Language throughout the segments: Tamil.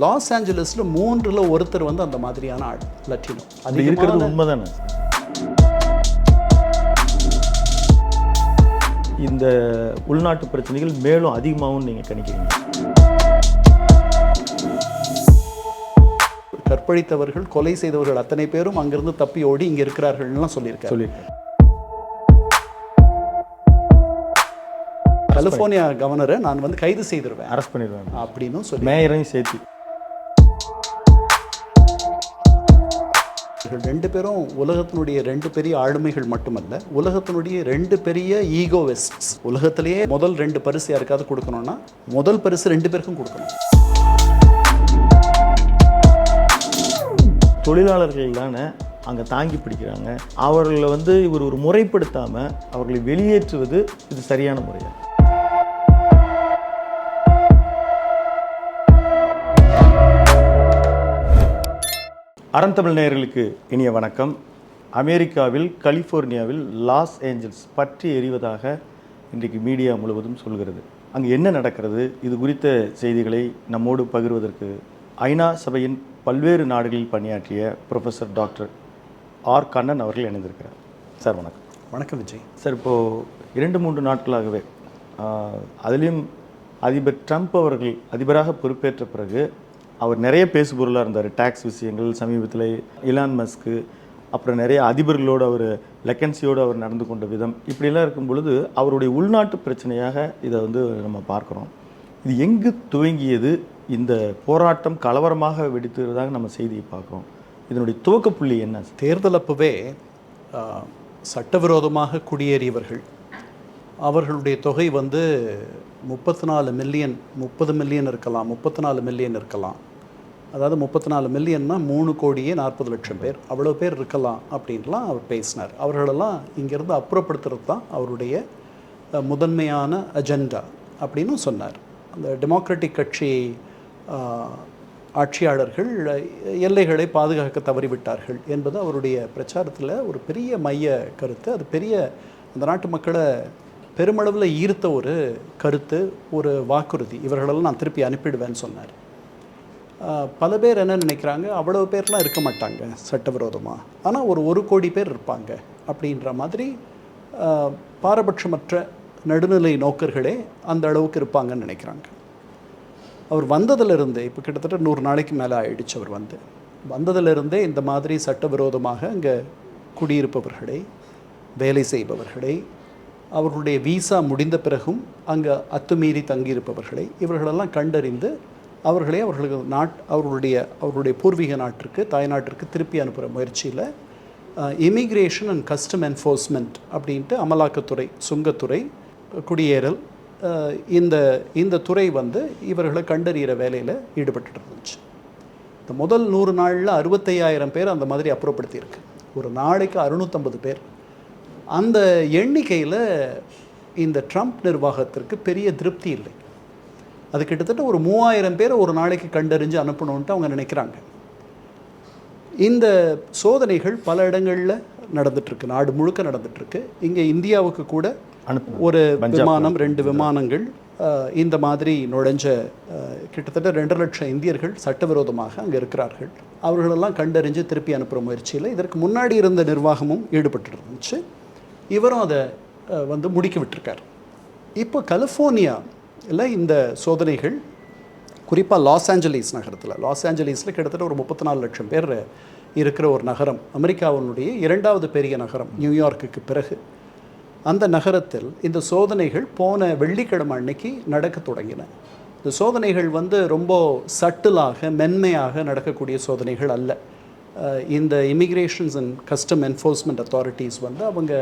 லாஸ் ஏஞ்சலஸில் மூன்றில் ஒருத்தர் வந்து அந்த மாதிரியான ஆள் லட்டினோ அது இருக்கிறது உண்மைதானே? இந்த உள்நாட்டு பிரச்சனைகள் மேலும் அதிகமாகும் நீங்கள் கணிக்கிறீங்க. கற்பழித்தவர்கள் கொலை செய்தவர்கள் அத்தனை பேரும் அங்கிருந்து தப்பி ஓடி இங்கே இருக்கிறார்கள்லாம் சொல்லியிருக்காரு. சொல்லியிருக்கேன் கலிஃபோர்னியா கவர்னரை நான் வந்து கைது செய்திருவேன். அரெஸ்ட் பண்ணிடுவேன். அப்படின்னு சொல்லி மேயரையும் சேர்த்து. இவர்கள் ரெண்டு பேரும் உலகத்தினுடைய ரெண்டு பெரிய ஆளுமைகள் மட்டுமல்ல உலகத்தினுடைய ரெண்டு பெரிய ஈகோவெஸ்ட்ஸ் உலகத்திலேயே முதல் ரெண்டு பரிசு யாருக்காவது கொடுக்கணும்னா முதல் பரிசு ரெண்டு பேருக்கும் கொடுக்கணும். தொழிலாளர்கள் தானே அங்கே தாங்கி பிடிக்கிறாங்க. அவர்களை வந்து இவர் ஒரு முறைப்படுத்தாமல் அவர்களை வெளியேற்றுவது இது சரியான முறையாக அறந்தமிழ் நேயர்களுக்கு இனிய வணக்கம். அமெரிக்காவில் கலிஃபோர்னியாவில் லாஸ் ஏஞ்சல்ஸ் பற்றி எரிவதாக இன்றைக்கு மீடியா முழுவதும் சொல்கிறது. அங்கு என்ன நடக்கிறது? இது குறித்த செய்திகளை நம்மோடு பகிர்வதற்கு ஐநா சபையின் பல்வேறு நாடுகளில் பணியாற்றிய ப்ரொஃபஸர் டாக்டர் ஆர். கண்ணன் அவர்கள் இணைந்திருக்கிறார். சார் வணக்கம். வணக்கம் விஜய். சார் இப்போது இரண்டு மூன்று நாட்களாகவே ஆஹ், அதிலும் அதிபர் ட்ரம்ப் அவர்கள் அதிபராக பொறுப்பேற்ற பிறகு அவர் நிறைய பேசுபொருளாக இருந்தார். டேக்ஸ் விஷயங்கள் சமீபத்தில் இலான் மஸ்க்கு அப்புறம் நிறைய அதிபர்களோடு அவர் லெக்கன்சியோடு அவர் நடந்து கொண்ட விதம். இப்படியெல்லாம் இருக்கும் பொழுது அவருடைய உள்நாட்டு பிரச்சனையாக இதை வந்து நம்ம பார்க்குறோம். இது எங்கு துவங்கியது? இந்த போராட்டம் கலவரமாக வெடித்துறதாக நம்ம செய்தியை பார்க்குறோம். இதனுடைய துவக்க புள்ளி என்ன? தேர்தல் அப்பவே சட்டவிரோதமாக குடியேறியவர்கள். அவர்களுடைய தொகை வந்து முப்பத்தி நாலு மில்லியன் முப்பது மில்லியன் இருக்கலாம் முப்பத்தி நாலு மில்லியன் இருக்கலாம். அதாவது முப்பத்தி நாலு மில்லியன்னா மூணு கோடியே நாற்பது லட்சம் பேர். அவ்வளோ பேர் இருக்கலாம் அப்படின்லாம் அவர் பேசினார். அவர்களெல்லாம் இங்கேருந்து அப்புறப்படுத்துறது தான் அவருடைய முதன்மையான அஜெண்டா அப்படின்னு சொன்னார். அந்த டெமோக்ராட்டிக் கட்சி ஆட்சியாளர்கள் எல்லைகளை பாதுகாக்க தவறிவிட்டார்கள் என்பது அவருடைய பிரச்சாரத்தில் ஒரு பெரிய மைய கருத்து. அது பெரிய அந்த நாட்டு மக்களை பெருமளவில் ஈர்த்த ஒரு கருத்து ஒரு வாக்குறுதி. இவர்களெல்லாம் நான் திருப்பி அனுப்பிடுவேன்னு சொன்னார். பல பேர் என்ன நினைக்கிறாங்க? அவ்வளோ பேர்லாம் இருக்க மாட்டாங்க சட்டவிரோதமாக ஆனால் ஒரு ஒரு கோடி பேர் இருப்பாங்க அப்படின்ற மாதிரி பாரபட்சமற்ற நடுநிலை நோக்கர்களே அந்த அளவுக்கு இருப்பாங்கன்னு நினைக்கிறாங்க. அவர் வந்ததிலிருந்தே இப்போ கிட்டத்தட்ட நூறு நாளைக்கு மேலே ஆயிடுச்சு அவர் வந்து. வந்ததிலிருந்தே இந்த மாதிரி சட்டவிரோதமாக அங்கே குடியிருப்பவர்களை வேலை செய்பவர்களை அவர்களுடைய வீசா முடிந்த பிறகும் அங்கே அத்துமீறி தங்கியிருப்பவர்களை இவர்களெல்லாம் கண்டறிந்து அவர்களே அவர்களுக்கு நாட் அவர்களுடைய அவர்களுடைய பூர்வீக நாட்டிற்கு தாய்நாட்டிற்கு திருப்பி அனுப்புகிற முயற்சியில் இமிக்ரேஷன் அண்ட் கஸ்டம் என்ஃபோர்ஸ்மெண்ட் அப்படின்ட்டு அமலாக்கத்துறை சுங்கத்துறை குடியேறல் இந்த இந்த துறை வந்து இவர்களை கண்டறிகிற வேலையில் ஈடுபட்டு இருந்துச்சு. இந்த முதல் நூறு நாளில் அறுபத்தையாயிரம் பேர் அந்த மாதிரி அப்புறப்படுத்தியிருக்கு. ஒரு நாளைக்கு அறுநூத்தம்பது பேர். அந்த எண்ணிக்கையில் இந்த ட்ரம்ப் நிர்வாகத்திற்கு பெரிய திருப்தி இல்லை. அது கிட்டத்தட்ட ஒரு மூவாயிரம் பேரை ஒரு நாளைக்கு கண்டறிஞ்சு அனுப்பணுன்ட்டு அவங்க நினைக்கிறாங்க. இந்த சோதனைகள் பல இடங்களில் நடந்துட்டுருக்கு. நாடு முழுக்க நடந்துட்டுருக்கு. இங்கே இந்தியாவுக்கு கூட ஒரு விமானம் ரெண்டு விமானங்கள் இந்த மாதிரி நுழைஞ்ச கிட்டத்தட்ட ரெண்டரை லட்சம் இந்தியர்கள் சட்டவிரோதமாக அங்கே இருக்கிறார்கள். அவர்களெல்லாம் கண்டறிஞ்சு திருப்பி அனுப்புகிற முயற்சியில் இதற்கு முன்னாடி இருந்த நிர்வாகமும் ஈடுபட்டு இருந்துச்சு இவரும் அதை வந்து முடுக்கி விட்டிருக்கார். இப்போ கலிஃபோர்னியா இல்லை இந்த சோதனைகள் குறிப்பாக லாஸ் ஏஞ்சலீஸ் நகரத்தில். லாஸ் ஏஞ்சலீஸில் கிட்டத்தட்ட ஒரு முப்பத்தி நாலு லட்சம் பேர் இருக்கிற ஒரு நகரம் அமெரிக்காவினுடைய இரண்டாவது பெரிய நகரம் நியூயார்க்குக்கு பிறகு. அந்த நகரத்தில் இந்த சோதனைகள் போன வெள்ளிக்கிழமை அன்னைக்கு நடக்க தொடங்கின. இந்த சோதனைகள் வந்து ரொம்ப சட்டிலாக மென்மையாக நடக்கக்கூடிய சோதனைகள் அல்ல. இந்த immigrations and custom enforcement authorities வந்து அவங்க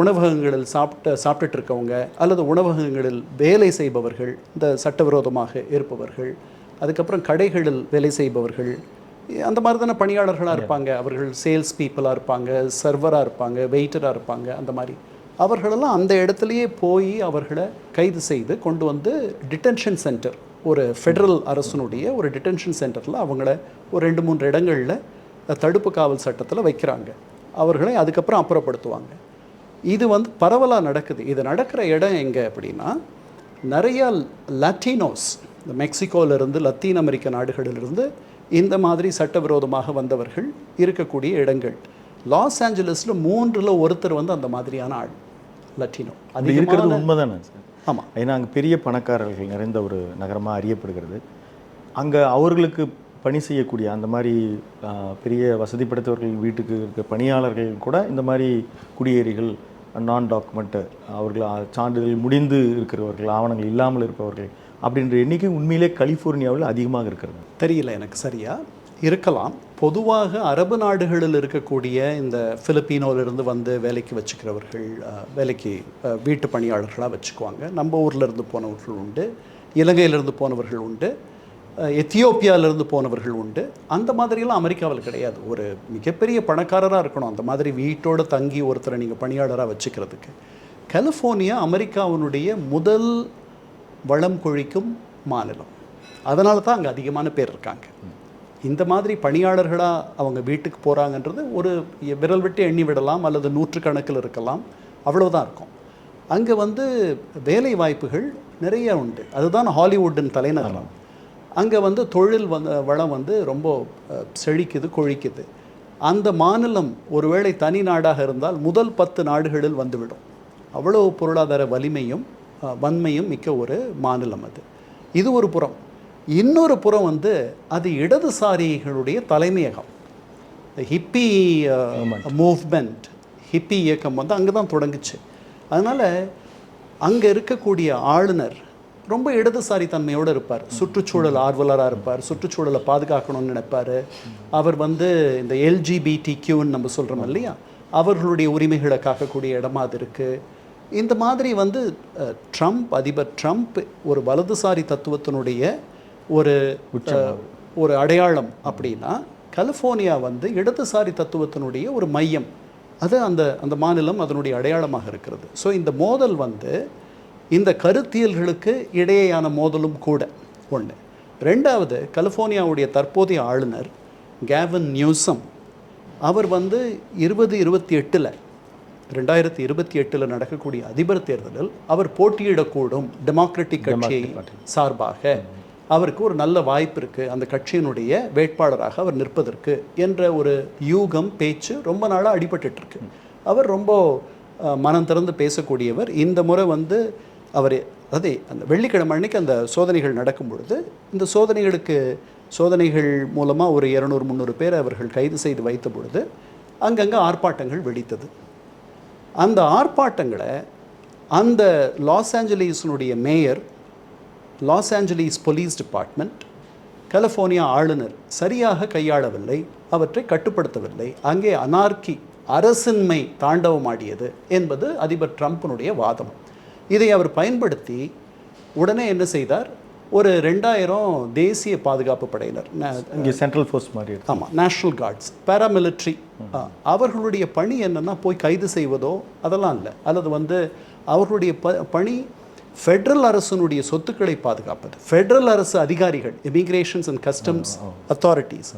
உணவகங்களில் சாப்பிட்ட சாப்பிட்டுட்டு இருக்கவங்க அல்லது உணவகங்களில் வேலை செய்பவர்கள் இந்த சட்டவிரோதமாக இருப்பவர்கள் அதுக்கப்புறம் கடைகளில் வேலை செய்பவர்கள் அந்த மாதிரி தானே பணியாளர்களாக இருப்பாங்க. அவர்கள் சேல்ஸ் பீப்புளாக இருப்பாங்க சர்வராக இருப்பாங்க வெயிட்டராக இருப்பாங்க அந்த மாதிரி. அவர்களெல்லாம் அந்த இடத்துலையே போய் அவர்களை கைது செய்து கொண்டு வந்து டிடென்ஷன் சென்டர் ஒரு ஃபெடரல் அரசனுடைய ஒரு டிடென்ஷன் சென்டரில் அவங்கள ஒரு ரெண்டு மூன்று இடங்களில் தடுப்பு காவல் சட்டத்தில் வைக்கிறாங்க. அவர்களை அதுக்கப்புறம் அப்புறப்படுத்துவாங்க. இது வந்து பரவலாக நடக்குது. இது நடக்கிற இடம் எங்கே அப்படின்னா நிறைய லட்டினோஸ் இந்த மெக்சிகோவிலிருந்து லத்தீன் அமெரிக்க நாடுகளிலிருந்து இந்த மாதிரி சட்டவிரோதமாக வந்தவர்கள் இருக்கக்கூடிய இடங்கள். லாஸ் ஏஞ்சலஸில் மூன்றில் ஒருத்தர் வந்து அந்த மாதிரியான ஆள் லட்டினோ அது இருக்கிறது உண்மைதானே சார்? ஆமாம் ஏன்னா அங்கே பெரிய பணக்காரர்கள் நிறைந்த ஒரு நகரமாக அறியப்படுகிறது. அங்கே அவர்களுக்கு பணி செய்யக்கூடிய அந்த மாதிரி பெரிய வசதி படைத்தவர்கள் வீட்டுக்கு இருக்க பணியாளர்கள் கூட இந்த மாதிரி குடியேறிகள் நான் டாக்குமெண்ட்டு அவர்கள் சான்றிதழ் முடிந்து இருக்கிறவர்கள் ஆவணங்கள் இல்லாமல் இருப்பவர்கள் அப்படின்ற எண்ணிக்கை உண்மையிலே கலிஃபோர்னியாவில் அதிகமாக இருக்கிறது. தெரியல எனக்கு சரியாக இருக்கலாம். பொதுவாக அரபு நாடுகளில் இருக்கக்கூடிய இந்த பிலிப்பீனோவிலிருந்து வந்து வேலைக்கு வச்சுக்கிறவர்கள் வேலைக்கு வீட்டு பணியாளர்களாக வச்சுக்குவாங்க. நம்ம ஊரில் இருந்து போனவர்கள் உண்டு. இலங்கையிலிருந்து போனவர்கள் உண்டு. எத்தியோப்பியாவிலிருந்து போனவர்கள் உண்டு. அந்த மாதிரிலாம் அமெரிக்காவில் கிடையாது. ஒரு மிகப்பெரிய பணக்காரராக இருக்கணும். அந்த மாதிரி வீட்டோடு தங்கி ஒருத்தரை நீங்கள் பணியாளராக வச்சுக்கிறதுக்கு. கலிஃபோர்னியா அமெரிக்காவினுடைய முதல் வளம் கொழிக்கும் மாநிலம். அதனால தான் அங்கே அதிகமான பேர் இருக்காங்க. இந்த மாதிரி பணியாளர்களாக அவங்க வீட்டுக்கு போகிறாங்கன்றது ஒரு விரல் விட்டு எண்ணி விடலாம் அல்லது நூற்றுக்கணக்கில் இருக்கலாம். அவ்வளவுதான் இருக்கும். அங்கே வந்து வேலை வாய்ப்புகள் நிறைய உண்டு. அதுதான் ஹாலிவுட்டின் தலைநகரம். அங்கே வந்து தொழில் வந்து வளம் வந்து ரொம்ப செழிக்குது கொழிக்குது. அந்த மாநிலம் ஒருவேளை தனி நாடாக இருந்தால் முதல் பத்து நாடுகளில் வந்துவிடும். அவ்வளோ பொருளாதார வலிமையும் வன்மையும் மிக்க ஒரு மாநிலம் அது. இது ஒரு புறம். இன்னொரு புறம் வந்து அது இடதுசாரிகளுடைய தலைமையகம். ஹிப்பி மூவ்மெண்ட் ஹிப்பி இயக்கம் வந்து அங்கே தான் தொடங்குச்சு. அதனால் அங்கே இருக்கக்கூடிய ஆளுநர் ரொம்ப இடதுசாரி தன்மையோடு இருப்பார். சுற்றுச்சூழல் ஆர்வலராக இருப்பார். சுற்றுச்சூழலை பாதுகாக்கணும்னு நினைப்பார். அவர் வந்து இந்த எல்ஜிபிடி கியூன்னு நம்ம சொல்கிறோம் இல்லையா? அவர்களுடைய உரிமைகளை காக்கக்கூடிய இடமா அது இருக்குது இந்த மாதிரி வந்து ட்ரம்ப் அதிபர் ட்ரம்ப் ஒரு வலதுசாரி தத்துவத்தினுடைய ஒரு ஒரு அடையாளம் அப்படின்னா கலிஃபோர்னியா வந்து இடதுசாரி தத்துவத்தினுடைய ஒரு மையம். அது அந்த அந்த மாநிலம் அதனுடைய அடையாளமாக இருக்கிறது. ஸோ இந்த மோதல் வந்து இந்த கருத்தியல்களுக்கு இடையேயான மோதலும் கூட ஒன்று ரெண்டாவது கலிஃபோர்னியாவுடைய தற்போதைய ஆளுநர் கேவன் நியூசம் அவர் வந்து இருபது இருபத்தி எட்டில் ரெண்டாயிரத்தி இருபத்தி எட்டில் நடக்கக்கூடிய அதிபர் தேர்தலில் அவர் போட்டியிடக்கூடும் டெமோக்ராட்டிக் கட்சியை சார்பாக. அவருக்கு ஒரு நல்ல வாய்ப்பு இருக்குது அந்த கட்சியினுடைய வேட்பாளராக அவர் நிற்பதற்கு என்ற ஒரு யூகம் பேச்சு ரொம்ப நாளாக அடிபட்டுட்டு இருக்கு. அவர் ரொம்ப மனம் திறந்து பேசக்கூடியவர். இந்த முறை வந்து அவர் அதே அந்த வெள்ளிக்கிழமை அன்னைக்கு அந்த சோதனைகள் நடக்கும் பொழுது இந்த சோதனைகளுக்கு சோதனைகள் மூலமாக ஒரு இரநூறு முந்நூறு பேர் அவர்கள் கைது செய்து வைத்த பொழுது அங்கங்கே ஆர்ப்பாட்டங்கள் வெடித்தது. அந்த ஆர்ப்பாட்டங்களை அந்த Los ஏஞ்சலீஸினுடைய mayor Los Angeles police department California ஆளுநர் சரியாக கையாளவில்லை அவற்றை கட்டுப்படுத்தவில்லை. அங்கே அனார்கி அரசின்மை தாண்டவமாடியது என்பது அதிபர் ட்ரம்ப்பினுடைய வாதம். இதை அவர் பயன்படுத்தி உடனே என்ன செய்தார்? ஒரு ரெண்டாயிரம் தேசிய பாதுகாப்பு படையினர் இங்கே சென்ட்ரல் ஃபோர்ஸ் மாதிரி ஆமாம் நேஷ்னல் கார்ட்ஸ் பேராமிலிட்ரி அவர்களுடைய பணி என்னன்னா போய் கைது செய்வதோ அதெல்லாம் இல்லை. அல்லது வந்து அவர்களுடைய ப பணி ஃபெடரல் அரசனுடைய சொத்துக்களை பாதுகாப்பது. ஃபெடரல் அரசு அதிகாரிகள் இமிகிரேஷன்ஸ் அண்ட் கஸ்டம்ஸ் அத்தாரிட்டிஸ்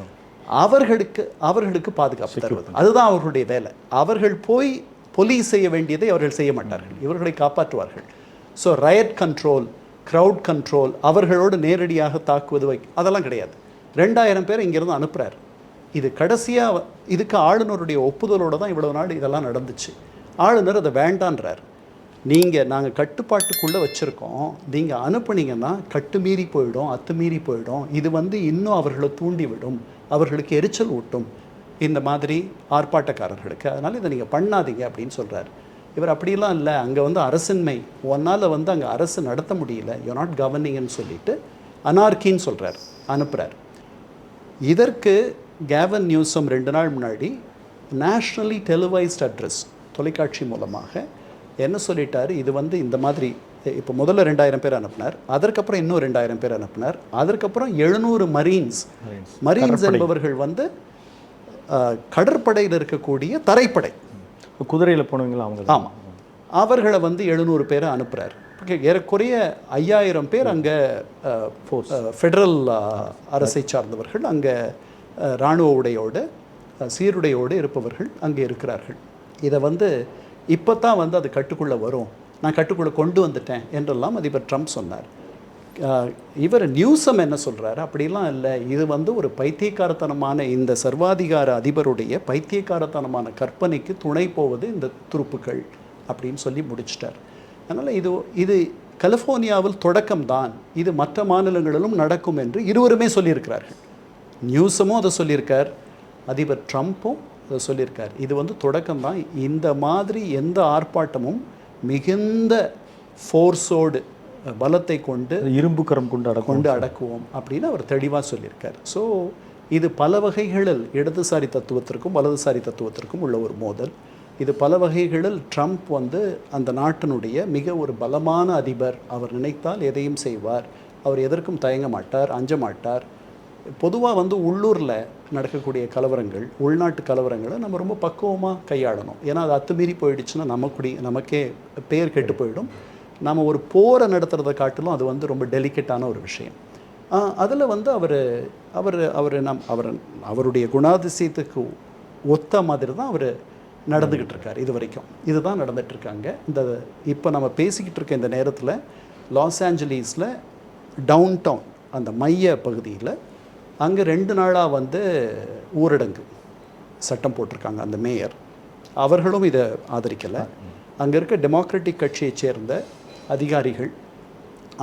அவர்களுக்கு அவர்களுக்கு பாதுகாப்பு தருவது. அதுதான் அவர்களுடைய வேலை. அவர்கள் போய் போலீஸ் செய்ய வேண்டியதை அவர்கள் செய்ய மாட்டார்கள். இவர்களை காப்பாற்றுவார்கள். So riot control crowd control அவர்களோடு நேரடியாக தாக்குவது வை அதெல்லாம் கிடையாது. ரெண்டாயிரம் பேர் இங்கேருந்து அனுப்புகிறார் இது கடைசியாக இதுக்கு ஆளுநருடைய ஒப்புதலோடு தான் இவ்வளவு நாள் இதெல்லாம் நடந்துச்சு. ஆளுநர் அதை வேண்டான்றார். நீங்கள் நாங்கள் கட்டுப்பாட்டுக்குள்ளே வச்சுருக்கோம். நீங்கள் அனுப்புனீங்கன்னா கட்டுமீறி போயிடும் அத்துமீறி போயிடும். இது வந்து இன்னும் அவர்களை தூண்டிவிடும். அவர்களுக்கு எரிச்சல் ஊட்டும் இந்த மாதிரி ஆர்ப்பாட்டக்காரர்களுக்கு. அதனால் இதை நீங்கள் பண்ணாதீங்க அப்படின்னு சொல்கிறார் இவர் அப்படிலாம் இல்லை. அங்கே வந்து அரசின்மை. ஒன்னால் வந்து அங்கே அரசு நடத்த முடியல. யூ நாட் கவர்னிங்னு சொல்லிட்டு அனார்கின்னு சொல்கிறார் அனுப்புகிறார் இதற்கு கேவன் நியூஸும் ரெண்டு நாள் முன்னாடி நேஷ்னலி டெலிவைஸ்ட் அட்ரஸ் தொலைக்காட்சி மூலமாக என்ன சொல்லிட்டாரு? இது வந்து இந்த மாதிரி இப்போ முதல்ல ரெண்டாயிரம் பேர் அனுப்புனார். அதற்கப்புறம் இன்னும் ரெண்டாயிரம் பேர் அனுப்புனார். அதற்கப்புறம் எழுநூறு மரீன்ஸ் மரீன்ஸ் என்பவர்கள் வந்து கடற்படையில் இருக்கக்கூடிய தரைப்படை. குதிரையில் போனவங்களா அவங்க? ஆமாம் அவர்களை வந்து எழுநூறு பேரை அனுப்புகிறார் ஏறக்குறைய ஐயாயிரம் பேர் அங்கே ஃபெடரல் அரசை சார்ந்தவர்கள் அங்கே இராணுவ உடையோடு சீருடையோடு இருப்பவர்கள் அங்கே இருக்கிறார்கள். இதை வந்து இப்போ தான் வந்து அது கட்டுக்குள்ளே வரும். நான் கட்டுக்குள்ளே கொண்டு வந்துட்டேன் என்றெல்லாம் அதிபர் ட்ரம்ப் சொன்னார். இவர் நியூசம் என்ன சொல்கிறாரு அப்படிலாம் இல்லை. இது வந்து ஒரு பைத்தியக்காரத்தனமான இந்த சர்வாதிகார அதிபருடைய பைத்தியக்காரத்தனமான கற்பனைக்கு துணை போவது இந்த துருப்புக்கள் அப்படின்னு சொல்லி முடிச்சிட்டார். அதனால் இது இது கலிஃபோர்னியாவில் தொடக்கம்தான். இது மற்ற மாநிலங்களிலும் நடக்கும் என்று இருவருமே சொல்லியிருக்கிறார்கள். நியூஸமும் அதை சொல்லியிருக்கார். அதிபர் ட்ரம்ப்பும் அதை சொல்லியிருக்கார். இது வந்து தொடக்கம்தான். இந்த மாதிரி எந்த ஆர்ப்பாட்டமும் மிகுந்த ஃபோர்ஸோடு பலத்தை கொண்டு இரும்பு கரம் கொண்டு கொண்டு அடக்குவோம் அப்படின்னு அவர் தெளிவாக சொல்லியிருக்கார். ஸோ இது பல வகைகளில் இடதுசாரி தத்துவத்திற்கும் வலதுசாரி தத்துவத்திற்கும் உள்ள ஒரு மோதல். இது பல வகைகளில் ட்ரம்ப் வந்து அந்த நாட்டினுடைய மிக ஒரு பலமான அதிபர். அவர் நினைத்தால் எதையும் செய்வார். அவர் எதற்கும் தயங்க மாட்டார் அஞ்ச மாட்டார். பொதுவாக வந்து உள்ளூரில் நடக்கக்கூடிய கலவரங்கள் உள்நாட்டு கலவரங்களை நம்ம ரொம்ப பக்குவமாக கையாளணும். ஏன்னா அது அத்துமீறி போயிடுச்சுன்னா நமக்குடி நமக்கே பேர் கெட்டு போயிடும். நம்ம ஒரு போரை நடத்துறதை காட்டிலும் அது வந்து ரொம்ப டெலிகேட்டான ஒரு விஷயம். அதில் வந்து அவர் அவர் அவர் நம் அவர் அவருடைய குணாதிசயத்துக்கு ஒத்த மாதிரி தான் அவர் நடந்துக்கிட்டு இருக்கார் இது வரைக்கும். இதுதான் நடந்துட்டு இருக்காங்க. இந்த இப்போ நம்ம பேசிக்கிட்டு இருக்க இந்த நேரத்தில் லாஸ் ஏஞ்சலீஸில் டவுன் டவுன் அந்த மைய பகுதியில் அங்கே ரெண்டு நாளாக வந்து ஊரடங்கு சட்டம் போட்டிருக்காங்க அந்த மேயர். அவர்களும் இதை ஆதரிக்கலை. அங்கே இருக்க டெமோக்ராட்டிக் கட்சியைச் சேர்ந்த அதிகாரிகள்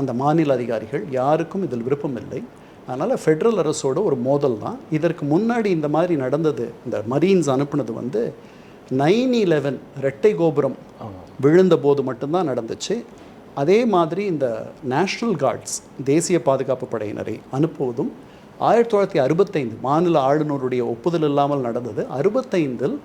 அந்த மாநில அதிகாரிகள் யாருக்கும் இதில் விருப்பம் இல்லை. அதனால் ஃபெட்ரல் அரசோட ஒரு மோதல் தான். இதற்கு முன்னாடி இந்த மாதிரி நடந்தது இந்த மரீன்ஸ் அனுப்புனது வந்து நைன் இலெவன் ரெட்டை கோபுரம் விழுந்த போது மட்டும்தான் நடந்துச்சு. அதே மாதிரி இந்த நேஷ்னல் கார்ட்ஸ் தேசிய பாதுகாப்பு படையினரை அனுப்புவதும் ஆயிரத்தி தொள்ளாயிரத்தி அறுபத்தைந்து மாநில ஆளுநருடைய ஒப்புதல் இல்லாமல் நடந்தது. அறுபத்தைந்தில்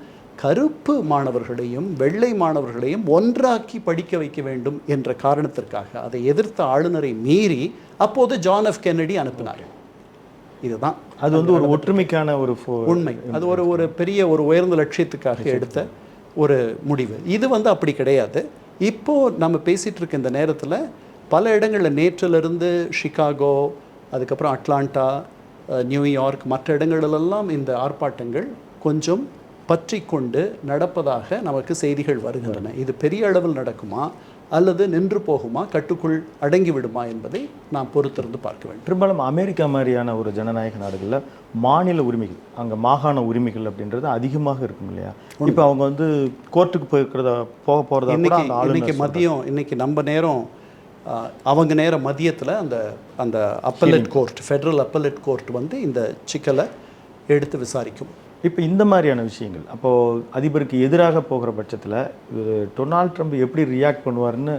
கருப்பு மாணவர்களையும் வெள்ளை மாணவர்களையும் ஒன்றாக்கி படிக்க வைக்க வேண்டும் என்ற காரணத்திற்காக அதை எதிர்த்த ஆளுநரை மீறி அப்போது ஜான் எஃப் கென்னடி அனுப்பினார். இதுதான். அது வந்து ஒரு ஒற்றுமைக்கான ஒரு உண்மை. அது ஒரு ஒரு பெரிய ஒரு உயர்ந்த லட்சியத்துக்காக எடுத்த ஒரு முடிவு. இது வந்து அப்படி கிடையாது. இப்போ நம்ம பேசிட்டு இருக்க இந்த நேரத்தில் பல இடங்களில் நேற்றிலிருந்து சிகாகோ அதுக்கப்புறம் அட்லாண்டா நியூயார்க் மற்ற இடங்களிலெல்லாம் இந்த ஆர்ப்பாட்டங்கள் கொஞ்சம் பற்றி கொண்டு நடப்பதாக நமக்கு செய்திகள் வருகின்றன. இது பெரிய அளவில் நடக்குமா? அல்லது நின்று போகுமா? கட்டுக்குள் அடங்கி விடுமா என்பதை நாம் பொறுத்திருந்து பார்க்க வேண்டும். பெரும்பாலும் அமெரிக்கா மாதிரியான ஒரு ஜனநாயக நாடுகளில் மாநில உரிமைகள் அங்கே மாகாண உரிமைகள் அப்படின்றது அதிகமாக இருக்கும் இல்லையா? இப்போ அவங்க வந்து கோர்ட்டுக்கு போயிருக்கிறதா போக போகிறதா இன்னைக்கு மதியம் இன்னைக்கு நம்ம நேரம் அவங்க நேரம் மதியத்தில் அந்த அந்த appellate court federal appellate court வந்து இந்த சிக்கலை எடுத்து விசாரிக்கும். இப்போ இந்த மாதிரியான விஷயங்கள். அப்போது அதிபருக்கு எதிராக போகிற பட்சத்தில் இது டொனால்ட் ட்ரம்ப் எப்படி ரியாக்ட் பண்ணுவார்னு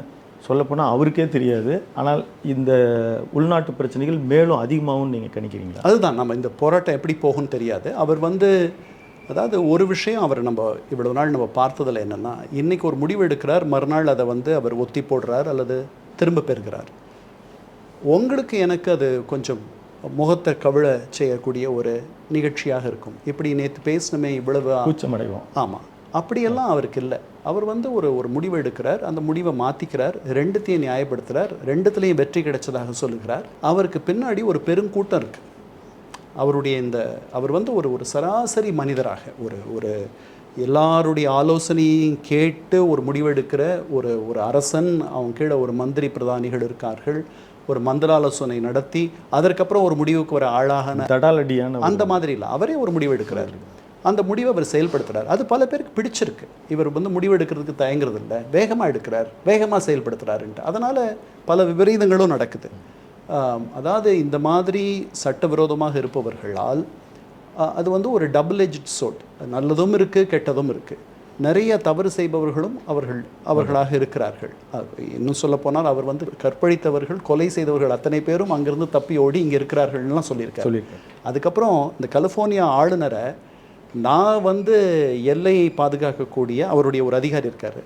சொல்லப்போனால் அவருக்கே தெரியாது. ஆனால் இந்த உள்நாட்டு பிரச்சனைகள் மேலும் அதிகமாகவும் நீங்கள் கணிக்கிறீங்களா? அதுதான். நம்ம இந்த போராட்டம் எப்படி போகும்னு தெரியாது. அவர் வந்து அதாவது ஒரு விஷயம் அவர் நம்ம இவ்வளவு நாள் நம்ம பார்த்ததில் என்னென்னா இன்றைக்கி ஒரு முடிவு எடுக்கிறார் மறுநாள் அதை வந்து அவர் ஒத்தி போடுறார் அல்லது திரும்ப பெறுகிறார். உங்களுக்கு எனக்கு அது கொஞ்சம் முகத்தை கவிழ செய்யக்கூடிய ஒரு நிகழ்ச்சியாக இருக்கும். இப்படி நேற்று பேசினமே இவ்வளவு கூச்சமடைவோம். ஆமாம் அப்படியெல்லாம் அவருக்கு இல்லை. அவர் வந்து ஒரு ஒரு முடிவு எடுக்கிறார். அந்த முடிவை மாற்றிக்கிறார் ரெண்டுத்தையும் நியாயப்படுத்துகிறார் ரெண்டுத்துலேயும் வெற்றி கிடைச்சதாக சொல்லுகிறார். அவருக்கு பின்னாடி ஒரு பெருங்கூட்டம் இருக்குது அவருடைய இந்த அவர் வந்து ஒரு ஒரு சராசரி மனிதராக ஒரு ஒரு எல்லாருடைய ஆலோசனையையும் கேட்டு ஒரு முடிவெடுக்கிற ஒரு ஒரு அரசன். அவங்க கீழே ஒரு மந்திரி பிரதானிகள் இருக்கார்கள். ஒரு மந்திராலோசனை நடத்தி அதற்கப்புறம் ஒரு முடிவுக்கு வர ஆளாகன தடாலடியான அந்த மாதிரி இல்லை அவரே ஒரு முடிவு எடுக்கிறார். அந்த முடிவை அவர் செயல்படுத்துறார். அது பல பேருக்கு பிடிச்சிருக்கு. இவர் வந்து முடிவு எடுக்கிறதுக்கு தயங்குறது இல்லை. வேகமாக எடுக்கிறார். வேகமாக செயல்படுத்துறாருன்ட்டு. அதனால் பல விபரீதங்களும் நடக்குது. அதாவது இந்த மாதிரி சட்டவிரோதமாக இருப்பவர்களால் அது வந்து ஒரு டபுள் எஜ்ட் சோட் நல்லதும் இருக்குது கெட்டதும் இருக்குது நிறைய தவறு செய்பவர்களும் அவர்கள் அவர்களாக இருக்கிறார்கள். இன்னும் சொல்லப்போனால் அவர் வந்து கற்பழித்தவர்கள் கொலை செய்தவர்கள் அத்தனை பேரும் அங்கிருந்து தப்பி ஓடி இங்கே இருக்கிறார்கள்லாம் சொல்லியிருக்காரு. சொல்லியிருக்கேன் அதுக்கப்புறம் இந்த கலிஃபோர்னியா ஆளுநரை நான் வந்து எல்லையை பாதுகாக்கக்கூடிய அவருடைய ஒரு அதிகாரி இருக்கார்.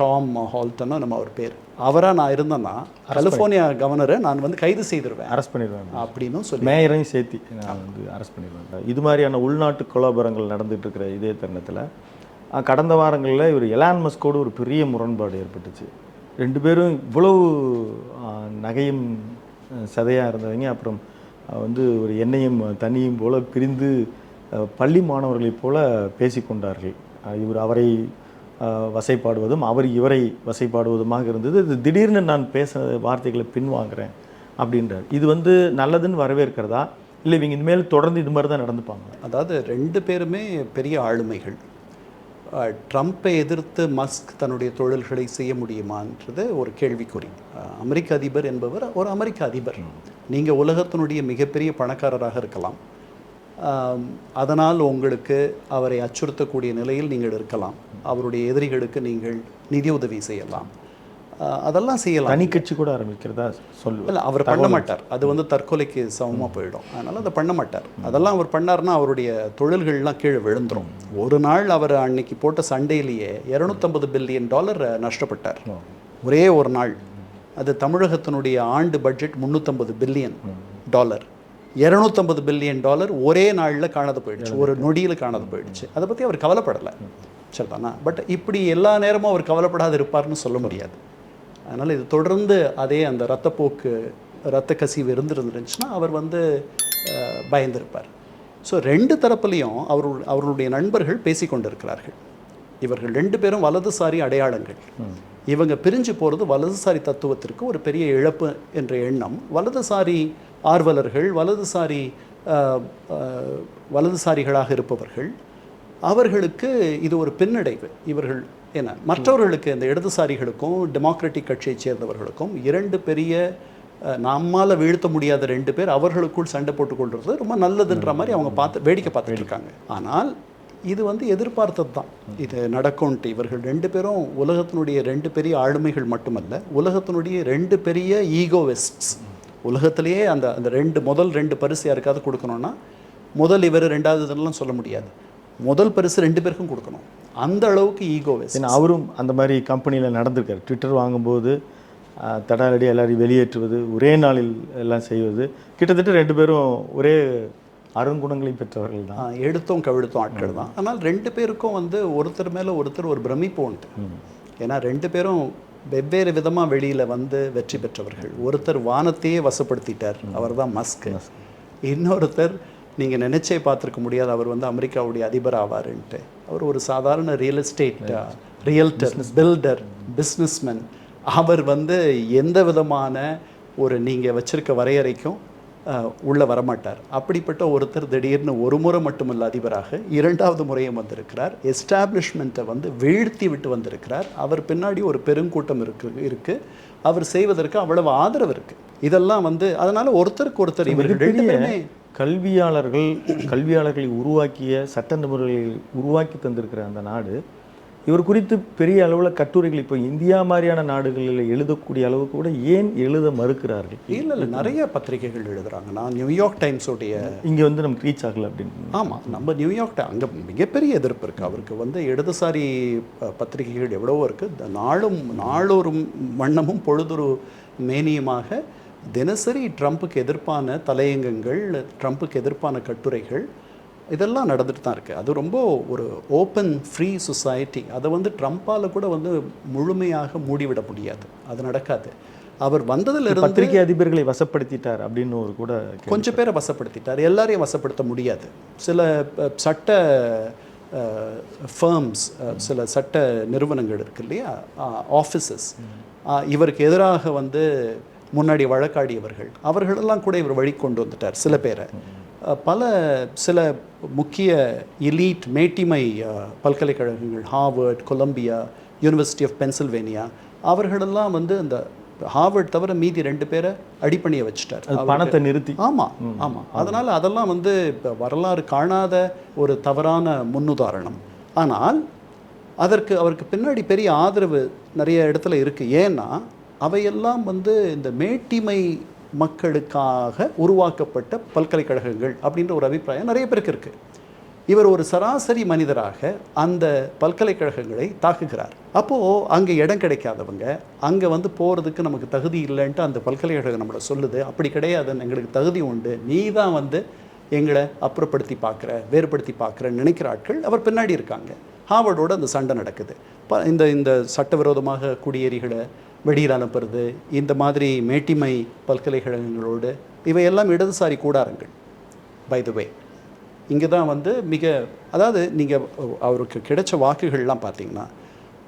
டாம் ஹால்டனோ நம்ம அவர் பேர். அவராக நான் இருந்தேன்னா கலிஃபோர்னியா கவர்னரை நான் வந்து கைது செய்திருவேன். அரெஸ்ட் பண்ணிடுவாங்க. அப்படின்னும் சொல்லி. மேயரையும் சேர்த்தி நான் வந்து அரெஸ்ட் பண்ணிடுவேன். இது மாதிரியான உள்நாட்டு கொலாபரங்கள் நடந்துட்டு இருக்கிற இதே தருணத்தில் கடந்த வாரங்களில் இவர் எலான் மஸ்கோடு ஒரு பெரிய முரண்பாடு ஏற்பட்டுச்சு. ரெண்டு பேரும் இவ்வளவு நகையும் சதையாக இருந்தவங்க அப்புறம் வந்து ஒரு எண்ணெயும் தண்ணியும் போல் பிரிந்து பள்ளி மாணவர்களைப் போல பேசிக்கொண்டார்கள். இவர் அவரை வசைப்பாடுவதும் அவர் இவரை வசைப்பாடுவதுமாக இருந்தது. இது திடீர்னு நான் பேச வார்த்தைகளை பின்வாங்குறேன் அப்படின்றார். இது வந்து நல்லதுன்னு வரவேற்கிறதா? இல்லை இவங்க இனிமேல் தொடர்ந்து இது மாதிரி தான் நடந்துப்பாங்க அதாவது ரெண்டு பேருமே பெரிய ஆளுமைகள். ட்ரம்ப்பை எதிர்த்து மஸ்க் தன்னுடைய தொழில்களை செய்ய முடியுமான்றது ஒரு கேள்விக்குறி. அமெரிக்க அதிபர் என்பவர் ஒரு அமெரிக்க அதிபர். நீங்கள் உலகத்தினுடைய மிகப்பெரிய பணக்காரராக இருக்கலாம். அதனால் உங்களுக்கு அவரை அச்சுறுத்தக்கூடிய நிலையில் நீங்கள் இருக்கலாம். அவருடைய எதிரிகளுக்கு நீங்கள் நிதியுதவி செய்யலாம். அதெல்லாம் செய்யலாம். தனி கட்சி கூட ஆரம்பிக்கிறதா சொல்லுவேன் இல்லை அவர் பண்ண மாட்டார். அது வந்து தற்கொலைக்கு சமமாக போயிடும். அதனால் அதை பண்ண மாட்டார். அதெல்லாம் அவர் பண்ணார்னா அவருடைய தொழில்கள்லாம் கீழே விழுந்துரும். ஒரு நாள் அவர் அன்னைக்கு போட்ட சண்டையிலேயே இரநூத்தம்பது பில்லியன் டாலர் நஷ்டப்பட்டார். ஒரே ஒரு நாள். அது தமிழகத்தினுடைய ஆண்டு பட்ஜெட் முந்நூற்றம்பது பில்லியன் டாலர். இரநூத்தம்பது பில்லியன் டாலர் ஒரே நாளில் காணாது போயிடுச்சு. ஒரு நொடியில் காணாது போயிடுச்சு. அதை பற்றி அவர் கவலைப்படலை. சரிதானா? பட் இப்படி எல்லா நேரமும் அவர் கவலைப்படாது இருப்பார்னு சொல்ல முடியாது. அதனால் இது தொடர்ந்து அதே அந்த இரத்தப்போக்கு இரத்த கசிவு இருந்திருந்துருந்துச்சுன்னா அவர் வந்து பயந்திருப்பார். ஸோ ரெண்டு தரப்புலையும் அவர் அவர்களுடைய நண்பர்கள் பேசிக்கொண்டிருக்கிறார்கள் இவர்கள் ரெண்டு பேரும் வலதுசாரி அடையாளங்கள். இவங்க பிரிஞ்சு போகிறது வலதுசாரி தத்துவத்திற்கு ஒரு பெரிய இழப்பு என்ற எண்ணம். வலதுசாரி ஆர்வலர்கள் வலதுசாரி வலதுசாரிகளாக இருப்பவர்கள் அவர்களுக்கு இது ஒரு பின்னடைவு. இவர்கள் என்ன மற்றவர்களுக்கு இந்த இடதுசாரிகளுக்கும் டெமோக்ராட்டிக் கட்சியைச் சேர்ந்தவர்களுக்கும் இரண்டு பெரிய நம்மால வீழ்த்த முடியாத ரெண்டு பேர் அவர்களுக்குள் சண்டை போட்டுக் கொள்றது ரொம்ப நல்லதுன்ற மாதிரி அவங்க பார்த்து வேடிக்கை பார்த்துட்டு இருக்காங்க. ஆனால் இது வந்து எதிர்பார்த்தது தான். இது நடக்கும்ன்ட்டு இவர்கள் ரெண்டு பேரும் உலகத்தினுடைய ரெண்டு பெரிய ஆளுமைகள் மட்டுமல்ல உலகத்தினுடைய ரெண்டு பெரிய ஈகோவிஸ்ட்ஸ். உலகத்திலேயே அந்த அந்த ரெண்டு முதல் ரெண்டு பரிசு யாருக்காவது கொடுக்கணும்னா முதல் இவர் ரெண்டாவது இதெல்லாம் சொல்ல முடியாது. முதல் பரிசு ரெண்டு பேருக்கும் கொடுக்கணும். அந்த அளவுக்கு ஈகோவிஸ்ட் ஏன்னா அவரும் அந்த மாதிரி கம்பெனியில் நடந்திருக்காரு. ட்விட்டர் வாங்கும்போது தடாலடி எல்லாரையும் வெளியேற்றுவது ஒரே நாளில் எல்லாம் செய்வது கிட்டத்தட்ட ரெண்டு பேரும் ஒரே அருங்குணங்களையும் பெற்றவர்கள் தான். எடுத்தோம் கவிழ்த்தோம் ஆட்கள் தான். ஆனால் ரெண்டு பேருக்கும் வந்து ஒருத்தர் மேலே ஒருத்தர் ஒரு பிரமிப்பு உண்டு. ஏன்னா ரெண்டு பேரும் வெவ்வேறு விதமாக வெளியில் வந்து வெற்றி பெற்றவர்கள். ஒருத்தர் வானத்தையே வசப்படுத்திட்டார். அவர் தான் மஸ்க். இன்னொருத்தர் நீங்கள் நினைச்சே பார்த்துருக்க முடியாது அவர் வந்து அமெரிக்காவுடைய அதிபர் ஆவாருன்ட்டு. அவர் ஒரு சாதாரண real estate realtor builder businessman அவர் வந்து எந்த விதமான ஒரு நீங்கள் வச்சிருக்க வரையறைக்கும் உள்ள வரமாட்டார். அப்படிப்பட்ட ஒருத்தர் திடீர்னு ஒரு முறை மட்டுமல்ல அதிபராக இரண்டாவது முறையும் வந்திருக்கிறார். எஸ்டாப்ளிஷ்மெண்ட்டை வந்து வீழ்த்தி விட்டு வந்திருக்கிறார். அவர் பின்னாடி ஒரு பெருங்கூட்டம் இருக்கு இருக்கு. அவர் செய்வதற்கு அவ்வளவு ஆதரவு இருக்கு. இதெல்லாம் வந்து அதனால ஒருத்தருக்கு ஒருத்தர் இவர்கள் ரெண்டு பேருமே கல்வியாளர்கள் கல்வியாளர்களை உருவாக்கிய சட்ட நிபுணர்களை உருவாக்கி தந்திருக்கிற அந்த நாடு இவர் குறித்து பெரிய அளவில் கட்டுரைகள் இப்போ இந்தியா மாதிரியான நாடுகளில் எழுதக்கூடிய அளவுக்கு கூட ஏன் எழுத மறுக்கிறார்கள்? இல்ல இல்ல நிறைய பத்திரிகைகள் எழுதுறாங்க. நான் நியூயார்க் டைம்ஸோடைய இங்கே வந்து நமக்கு ரீச் ஆகல அப்படின்னு. ஆமாம் நம்ம நியூயார்க் ட- அங்க மிகப்பெரிய எதிர்ப்பு இருக்கு. அவருக்கு வந்து இடதுசாரி பத்திரிகைகள் எவ்வளவோ இருக்கு. இந்த நாளும் நாளொரு வண்ணமும் பொழுதொரு மேனியுமாக தினசரி ட்ரம்ப்புக்கு எதிர்ப்பான தலையங்கங்கள் ட்ரம்ப்புக்கு எதிர்ப்பான கட்டுரைகள் இதெல்லாம் நடந்துட்டு தான் இருக்குது அது ரொம்ப ஒரு ஓப்பன் ஃப்ரீ சொசைட்டி அதை வந்து ட்ரம்ப்பால் கூட வந்து முழுமையாக மூடிவிட முடியாது. அது நடக்காது. அவர் வந்ததிலிருந்து பத்திரிகை அதிபர்களை வசப்படுத்திட்டார் அப்படின்னு ஒரு கூட. கொஞ்சம் பேரை வசப்படுத்திட்டார். எல்லாரையும் வசப்படுத்த முடியாது. சில சட்ட ஃபர்ம்ஸ் சில சட்ட நிறுவனங்கள் இருக்கு இல்லையா? ஆஃபீஸஸ் இவருக்கு எதிராக வந்து முன்னாடி வழக்காடியவர்கள். அவர்களெல்லாம் கூட இவர் வழி கொண்டு வந்துட்டார் சில பேரை. பல சில முக்கிய எலீட் மேட்டிமை பல்கலைக்கழகங்கள் Harvard Columbia university of Pennsylvania அவர்களெல்லாம் வந்து அந்த ஹார்வர்ட் தவிர மீதி ரெண்டு பேரை அடிப்பணிய வச்சுட்டார். பணத்தை நிறுத்தி. ஆமாம் ஆமாம் அதனால் அதெல்லாம் வந்து இப்போ வரலாறு காணாத ஒரு தவறான முன்னுதாரணம். ஆனால் அதற்கு அவருக்கு பின்னாடி பெரிய ஆதரவு நிறைய இடத்துல இருக்குது ஏன்னா அவையெல்லாம் வந்து இந்த மேட்டிமை மக்களுக்காக உருவாக்கப்பட்ட பல்கலைக்கழகங்கள் அப்படின்ற ஒரு அபிப்பிராயம் நிறைய பேருக்கு இருக்குது இவர் ஒரு சராசரி மனிதராக அந்த பல்கலைக்கழகங்களை தாக்குகிறார். அப்போது அங்கே இடம் கிடைக்காதவங்க அங்கே வந்து போகிறதுக்கு நமக்கு தகுதி இல்லைன்ட்டு அந்த பல்கலைக்கழகம் நம்மளை சொல்லுது. அப்படி கிடையாதுன்னு எங்களுக்கு தகுதி உண்டு. நீ தான் வந்து எங்களை அப்புறப்படுத்தி பார்க்குற வேறுபடுத்தி பார்க்குறன்னு நினைக்கிற ஆட்கள் அவர் பின்னாடி இருக்காங்க. ஹார்வர்டோட அந்த சண்டை நடக்குது. ப இந்த இந்த சட்டவிரோதமாக குடியேறிகளை வெளியில் அனுப்புறது இந்த மாதிரி மேட்டிமை பல்கலைக்கழகங்களோடு இவையெல்லாம் இடதுசாரி கூடாரங்கள் பை த வே இங்கே தான் வந்து மிக அதாவது நீங்கள் அவருக்கு கிடைச்ச வாக்குகள்லாம் பார்த்தீங்கன்னா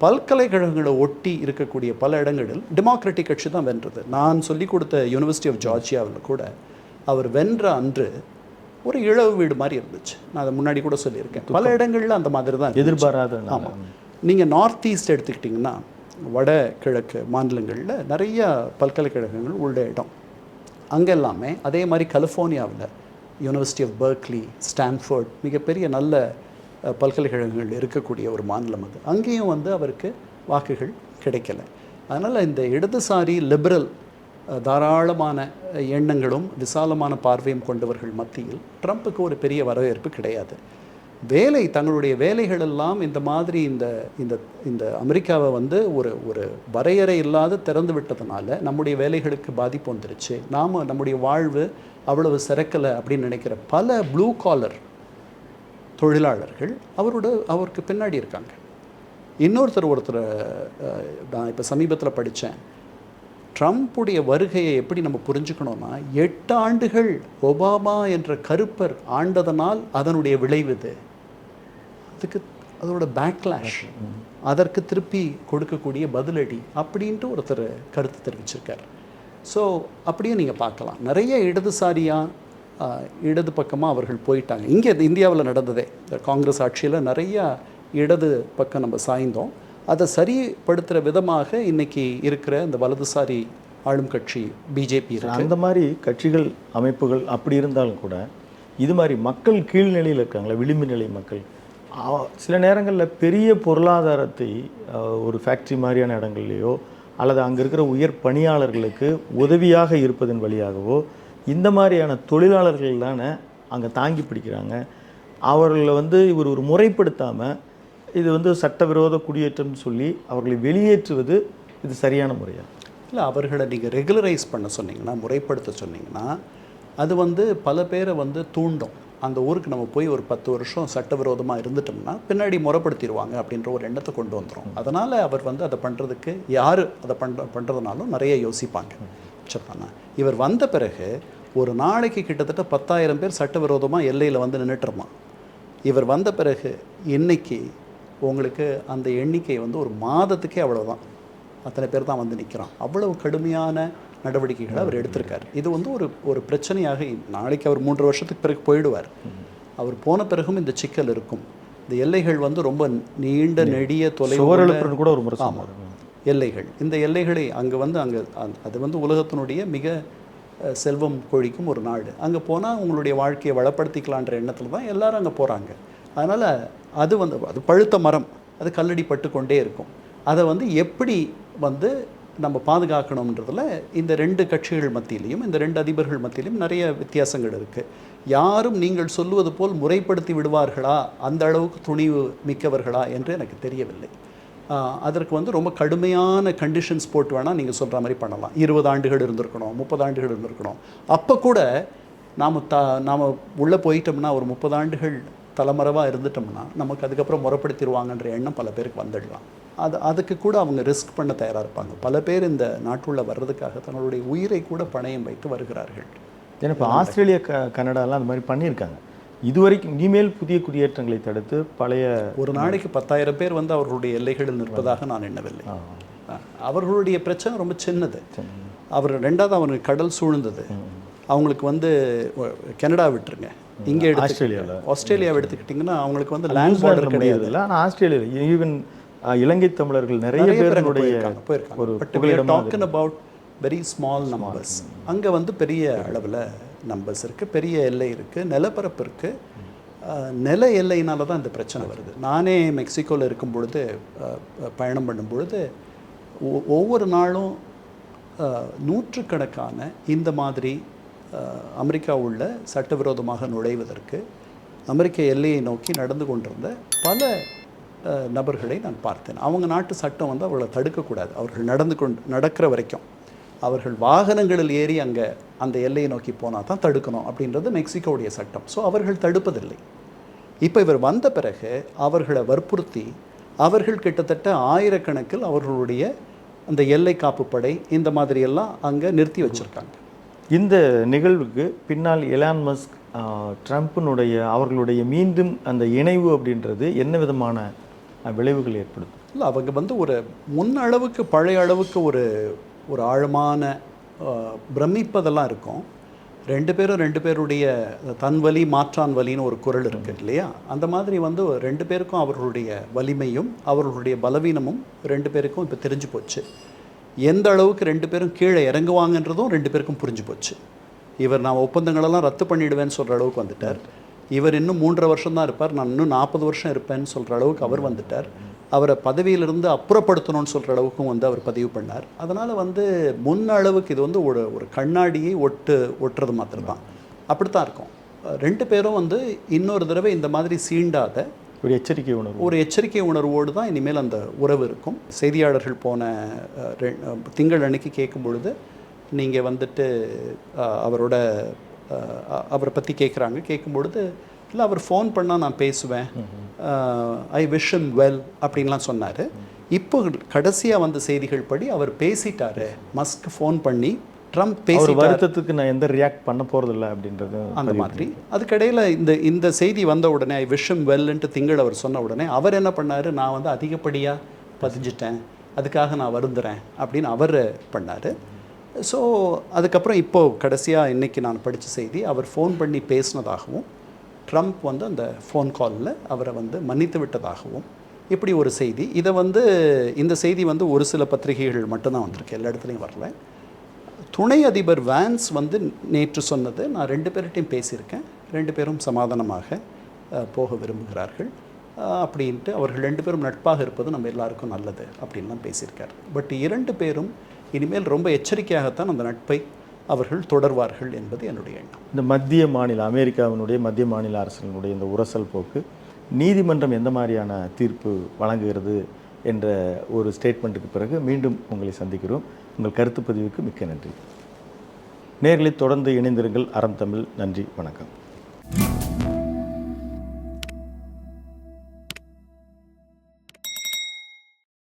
பல்கலைக்கழகங்களை ஒட்டி இருக்கக்கூடிய பல இடங்களில் டெமோக்ராட்டிக் கட்சி தான் வென்றது. நான் சொல்லிக் கொடுத்த யூனிவர்சிட்டி ஆஃப் ஜார்ஜியாவில் கூட அவர் வென்ற அன்று ஒரு இழவு வீடு மாதிரி இருந்துச்சு. நான் அதை முன்னாடி கூட சொல்லியிருக்கேன். பல இடங்களில் அந்த மாதிரி தான். எதிர்பாராத ஆமாம் நீங்கள் நார்த் ஈஸ்ட் எடுத்துக்கிட்டிங்கன்னா வட கிழக்கு மாநிலங்களில் நிறைய பல்கலைக்கழகங்கள் உள்ள இடம். அங்கே எல்லாமே அதே மாதிரி கலிஃபோர்னியாவில் யூனிவர்சிட்டி ஆஃப் பர்க்லி ஸ்டான்ஃபோர்ட் மிகப்பெரிய நல்ல பல்கலைக்கழகங்கள் இருக்கக்கூடிய ஒரு மாநிலம் அது. அங்கேயும் வந்து அவருக்கு வாக்குகள் கிடைக்கல. அதனால் இந்த இடதுசாரி லிபரல் தாராளமான எண்ணங்களும் விசாலமான பார்வையும் கொண்டவர்கள் மத்தியில் ட்ரம்ப்புக்கு ஒரு பெரிய வரவேற்பு கிடையாது. வேலை தங்களுடைய வேலைகள் எல்லாம் இந்த மாதிரி இந்த இந்த இந்த அமெரிக்காவை வந்து ஒரு ஒரு வரையறை இல்லாத திறந்து விட்டதுனால நம்முடைய வேலைகளுக்கு பாதிப்பு வந்துருச்சு. நாம் நம்முடைய வாழ்வு அவ்வளவு சிறக்கலை அப்படின்னு நினைக்கிற பல ப்ளூ காலர் தொழிலாளர்கள் அவரோட அவருக்கு பின்னாடி இருக்காங்க. இன்னொருத்தர் ஒருத்தர் நான் இப்போ சமீபத்தில் படித்தேன் ட்ரம்ப்புடைய வருகையை எப்படி நம்ம புரிஞ்சுக்கணும்னா எட்டு ஆண்டுகள் ஒபாமா என்ற கருப்பர் ஆண்டதனால் அதனுடைய விளைவு இது. அதுக்கு அதோட பேக்லாஷ் அதற்கு திருப்பி கொடுக்கக்கூடிய பதிலடி அப்படின்ட்டு ஒருத்தர் கருத்து தெரிவிச்சிருக்கார். ஸோ அப்படியும் நீங்கள் பார்க்கலாம். நிறைய இடதுசாரியாக இடது பக்கமாக அவர்கள் போயிட்டாங்க. இங்கே இந்தியாவில் நடந்ததே. காங்கிரஸ் ஆட்சியில் நிறையா இடது பக்கம் நம்ம சாய்ந்தோம். அதை சரிப்படுத்துகிற விதமாக இன்னைக்கு இருக்கிற இந்த வலதுசாரி ஆளும் கட்சி பிஜேபி அந்த மாதிரி கட்சிகள் அமைப்புகள் அப்படி இருந்தாலும் கூட இது மாதிரி மக்கள் கீழ்நிலையில் இருக்காங்களே விளிம்பு நிலை மக்கள் சில நேரங்களில் பெரிய பொருளாதாரத்தை ஒரு ஃபேக்ட்ரி மாதிரியான இடங்கள்லையோ அல்லது அங்கே இருக்கிற உயர் பணியாளர்களுக்கு உதவியாக இருப்பதன் வழியாகவோ இந்த மாதிரியான தொழிலாளர்கள் தானே அங்கே தாங்கி பிடிக்கிறாங்க. அவர்களை வந்து இவர் ஒரு முறைப்படுத்தாமல் இது வந்து சட்டவிரோத குடியேற்றம்னு சொல்லி அவர்களை வெளியேற்றுவது இது சரியான முறையா? இல்லை அவர்களை நீங்கள் ரெகுலரைஸ் பண்ண சொன்னீங்கன்னா முறைப்படுத்த சொன்னீங்கன்னா அது வந்து பல பேரை வந்து தூண்டும். அந்த ஊருக்கு நம்ம போய் ஒரு பத்து வருஷம் சட்டவிரோதமாக இருந்துட்டோம்னா பின்னாடி முறைப்படுத்திடுவாங்க அப்படின்ற ஒரு எண்ணத்தை கொண்டு வந்துடும் அதனால் அவர் வந்து அதை பண்ணுறதுக்கு யார் அதை பண்ணுற பண்ணுறதுனாலும் நிறைய யோசிப்பாங்க. சரிதானா இவர் வந்த பிறகு ஒரு நாளைக்கு கிட்டத்தட்ட பத்தாயிரம் பேர் சட்டவிரோதமாக எல்லையில் வந்து நின்றுட்டுருமா இவர் வந்த பிறகு இன்னைக்கு உங்களுக்கு அந்த எண்ணிக்கை வந்து ஒரு மாதத்துக்கே அவ்வளோதான் அத்தனை பேர் தான் வந்து நிற்கிறான் அவ்வளவு கடுமையான நடவடிக்கைகளை அவர் எடுத்திருக்காரு. இது வந்து ஒரு ஒரு பிரச்சனையாக நாளைக்கு அவர் மூன்று வருஷத்துக்கு பிறகு போயிடுவார். அவர் போன பிறகும் இந்த சிக்கல் இருக்கும். இந்த எல்லைகள் வந்து ரொம்ப நீண்ட நெடிய சுவரெழுப்புன்னு கூட ஒரு முறை சொன்னார். எல்லைகள். இந்த எல்லைகளை அங்கே வந்து அங்கே அது வந்து உலகத்தினுடைய மிக செல்வம் கொழிக்கும் ஒரு நாடு. அங்கே போனால் உங்களுடைய வாழ்க்கையை வளப்படுத்திக்கலான்ற எண்ணத்தில் தான் எல்லாரும் அங்கே போகிறாங்க அதனால் அது வந்து அது பழுத்த மரம். அது கல்லடி பட்டு கொண்டே இருக்கும். அதை வந்து எப்படி வந்து நம்ம பாதுகாக்கணுன்றதுல இந்த ரெண்டு கட்சிகள் மத்தியிலையும் இந்த ரெண்டு அதிபர்கள் மத்தியிலையும் நிறைய வித்தியாசங்கள் இருக்குது யாரும் நீங்கள் சொல்லுவது போல் முறைப்படுத்தி விடுவார்களா? அந்த அளவுக்கு துணிவு மிக்கவர்களா? என்று எனக்கு தெரியவில்லை. அதற்கு வந்து ரொம்ப கடுமையான கண்டிஷன்ஸ் போட்டு வேணால் நீங்கள் சொல்கிற மாதிரி பண்ணலாம். இருபது ஆண்டுகள் இருந்திருக்கணும் முப்பது ஆண்டுகள் இருந்திருக்கணும். அப்போ கூட நாம் த நாம் உள்ளே போயிட்டோம்னா ஒரு முப்பது ஆண்டுகள் தலைமறைவாக இருந்துட்டோம்னா நமக்கு அதுக்கப்புறம் முறைப்படுத்திடுவாங்கன்ற எண்ணம் பல பேருக்கு வந்துடலாம். அது அதுக்கு கூட அவங்க ரிஸ்க் பண்ண தயாராக இருப்பாங்க. பல பேர் இந்த நாட்டுள்ள வர்றதுக்காக தங்களுடைய உயிரை கூட பணயம் வைத்து வருகிறார்கள். ஏன்னா இப்போ ஆஸ்திரேலியா க கனடாலாம் அந்த மாதிரி பண்ணியிருக்காங்க. இதுவரைக்கும் இனிமேல் புதிய குடியேற்றங்களை தடுத்து பழைய ஒரு நாளைக்கு பத்தாயிரம் பேர் வந்து அவர்களுடைய எல்லைகளில் நிற்பதாக நான் எண்ணவில்லை. அவர்களுடைய பிரச்சனை ரொம்ப சின்னது. அவர் ரெண்டாவது அவனுக்கு கடல் சூழ்ந்தது. அவங்களுக்கு வந்து கனடா விட்டுருங்க. இங்கே ஆஸ்திரேலியால. ஆஸ்திரேலியாவை எடுத்துக்கிட்டிங்கன்னா அவங்களுக்கு வந்து லேண்ட் பார்டர் கிடையாது. இல்லை ஆனால் ஆஸ்திரேலியா ஈவன் இலங்கை தமிழர்கள் நிறைய பேருடைய ஒரு but talking about very small numbers அங்கே வந்து பெரிய அளவில் நம்பர்ஸ் இருக்குது பெரிய எல்லை இருக்குது நிலப்பரப்பு இருக்குது நில எல்லையினால தான் இந்த பிரச்சனை வருது. நானே மெக்சிகோவில் இருக்கும் பொழுது பயணம் பண்ணும் பொழுது ஒவ்வொரு நாளும் நூற்றுக்கணக்கான இந்த மாதிரி அமெரிக்கா உள்ள சட்டவிரோதமாக நுழைவதற்கு அமெரிக்க எல்லையை நோக்கி நடந்து கொண்டிருந்த பல நபர்களை நான் பார்த்தேன். அவங்க நாட்டு சட்டம் வந்து அவர்களை தடுக்கக்கூடாது. அவர்கள் நடந்து கொண்டு நடக்கிற வரைக்கும். அவர்கள் வாகனங்களில் ஏறி அங்கே அந்த எல்லையை நோக்கி போனால் தான் தடுக்கணும் அப்படின்றது மெக்சிகோடைய சட்டம். ஸோ அவர்கள் தடுப்பதில்லை. இப்போ இவர் வந்த பிறகு அவர்களை வற்புறுத்தி அவர்கள் கிட்டத்தட்ட ஆயிரக்கணக்கில் அவர்களுடைய அந்த எல்லை காப்பு படை இந்த மாதிரியெல்லாம் அங்கே நிறுத்தி வச்சுருக்காங்க. இந்த நிகழ்வுக்கு பின்னால் எலான் மஸ்க் ட்ரம்ப்பினுடைய அவர்களுடைய மீண்டும் அந்த இணைவு அப்படின்றது என்ன விதமான விளைவுகள் ஏற்படுத்தும். இல்லை அவங்க வந்து ஒரு முன் அளவுக்கு பழைய அளவுக்கு ஒரு ஒரு ஆழமான பிரமிப்பதெல்லாம் இருக்கும். ரெண்டு பேரும் ரெண்டு பேருடைய தன் வலி மாற்றான் வலின்னு ஒரு குரல் இருக்கு இல்லையா? அந்த மாதிரி வந்து ரெண்டு பேருக்கும் அவர்களுடைய வலிமையும் அவர்களுடைய பலவீனமும் ரெண்டு பேருக்கும் இப்போ தெரிஞ்சு போச்சு. எந்த அளவுக்கு ரெண்டு பேரும் கீழே இறங்குவாங்கன்றதும் ரெண்டு பேருக்கும் புரிஞ்சு போச்சு. இவர் நான் ஒப்பந்தங்களெல்லாம் ரத்து பண்ணிடுவேன்னு சொல்கிற அளவுக்கு வந்துட்டார். இவர் இன்னும் மூன்றரை வருஷம் தான் இருப்பார். நான் இன்னும் நாற்பது வருஷம் இருப்பேன்னு சொல்கிற அளவுக்கு அவர் வந்துட்டார். அவரை பதவியிலிருந்து அப்புறப்படுத்தணும்னு சொல்கிற அளவுக்கும் வந்து அவர் பதிவு பண்ணார். அதனால் வந்து முன் அளவுக்கு இது வந்து ஒரு ஒரு கண்ணாடியை ஒட்டு ஒட்டுறது மாத்திரம் தான் அப்படித்தான் இருக்கும். ரெண்டு பேரும் வந்து இன்னொரு தடவை இந்த மாதிரி சீண்டாத ஒரு எச்சரிக்கை உணர்வு. ஒரு எச்சரிக்கை உணர்வோடு தான் இனிமேல் அந்த உறவு இருக்கும். செய்தியாளர்கள் போன திங்கள் அன்னைக்கு கேட்கும் பொழுது நீங்கள் வந்துட்டு அவரோட அவரை பற்றி கேட்குறாங்க கேட்கும் பொழுது இல்லை அவர் ஃபோன் பண்ணால் நான் பேசுவேன். ஐ விஷ் him வெல் அப்படின்லாம் சொன்னார். இப்போ கடைசியாக வந்த செய்திகள் படி அவர் பேசிட்டாரு. மஸ்க் ஃபோன் பண்ணி ட்ரம்ப் பேசி வருத்தத்துக்கு நான் எந்த ரியாக்ட் பண்ண போறதில்ல அப்படின்றது அந்த மாதிரி. அதுக்கடையில் இந்த இந்த செய்தி வந்த உடனே ஐ விஷம் வெல்ன்ட்டு திங்கள் அவர் சொன்ன உடனே அவர் என்ன பண்ணார்? நான் வந்து அதிகப்படியாக பதிஞ்சிட்டேன். அதுக்காக நான் வருந்துறேன். அப்படின்னு அவர் பண்ணார். ஸோ அதுக்கப்புறம் இப்போது கடைசியாக இன்றைக்கி நான் படித்த செய்தி அவர் ஃபோன் பண்ணி பேசினதாகவும் ட்ரம்ப் வந்து அந்த ஃபோன் காலில் அவரை வந்து மன்னித்து விட்டதாகவும் இப்படி ஒரு செய்தி. இதை வந்து இந்த செய்தி வந்து ஒரு சில பத்திரிகைகள் மட்டும்தான் வந்திருக்கு எல்லா இடத்துலையும் வரல. துணை அதிபர் வேன்ஸ் வந்து நேற்று சொன்னது நான் ரெண்டு பேர்கிட்டையும் பேசியிருக்கேன் ரெண்டு பேரும் சமாதானமாக போக விரும்புகிறார்கள். அப்படின்ட்டு அவர்கள் ரெண்டு பேரும் நட்பாக இருப்பது நம்ம எல்லாருக்கும் நல்லது அப்படின்லாம் பேசியிருக்கார். பட் இரண்டு பேரும் இனிமேல் ரொம்ப எச்சரிக்கையாகத்தான் அந்த நட்பை அவர்கள் தொடர்வார்கள் என்பது என்னுடைய எண்ணம். இந்த மத்திய மாநில அமெரிக்காவினுடைய மத்திய மாநில அரசினுடைய இந்த உரசல் போக்கு நீதிமன்றம் எந்த மாதிரியான தீர்ப்பு வழங்குகிறது என்ற ஒரு ஸ்டேட்மெண்ட்டுக்கு பிறகு மீண்டும் உங்களை சந்திக்கிறோம். உங்கள் கருத்து பதிவுக்கு மிக்க நன்றி. நேர்களை தொடர்ந்து இணைந்திருங்கள். அறம் தமிழ். நன்றி. வணக்கம்.